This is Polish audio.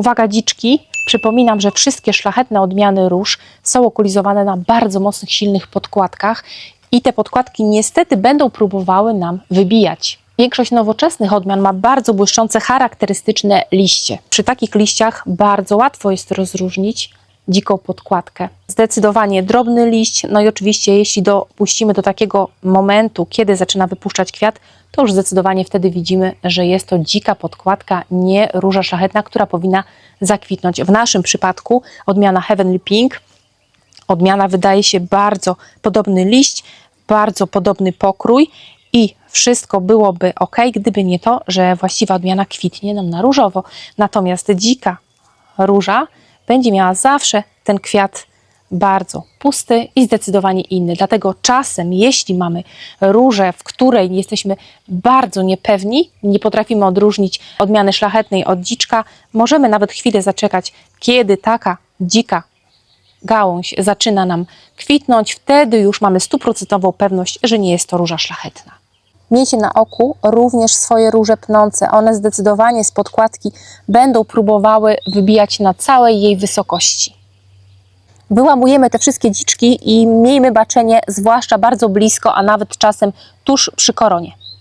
Uwaga dziczki, przypominam, że wszystkie szlachetne odmiany róż są okulizowane na bardzo mocnych, silnych podkładkach i te podkładki niestety będą próbowały nam wybijać. Większość nowoczesnych odmian ma bardzo błyszczące, charakterystyczne liście. Przy takich liściach bardzo łatwo jest rozróżnić dziką podkładkę. Zdecydowanie drobny liść, no i oczywiście jeśli dopuścimy do takiego momentu, kiedy zaczyna wypuszczać kwiat, to już zdecydowanie wtedy widzimy, że jest to dzika podkładka, nie róża szlachetna, która powinna zakwitnąć. W naszym przypadku odmiana Heavenly Pink, odmiana wydaje się bardzo podobny liść, bardzo podobny pokrój i wszystko byłoby ok, gdyby nie to, że właściwa odmiana kwitnie nam na różowo. Natomiast dzika róża będzie miała zawsze ten kwiat bardzo pusty i zdecydowanie inny. Dlatego czasem, jeśli mamy różę, w której jesteśmy bardzo niepewni, nie potrafimy odróżnić odmiany szlachetnej od dziczka, możemy nawet chwilę zaczekać, kiedy taka dzika gałąź zaczyna nam kwitnąć, wtedy już mamy stuprocentową pewność, że nie jest to róża szlachetna. Miejcie na oku również swoje róże pnące. One zdecydowanie z podkładki będą próbowały wybijać na całej jej wysokości. Wyłamujemy te wszystkie dziczki i miejmy baczenie, zwłaszcza bardzo blisko, a nawet czasem tuż przy koronie.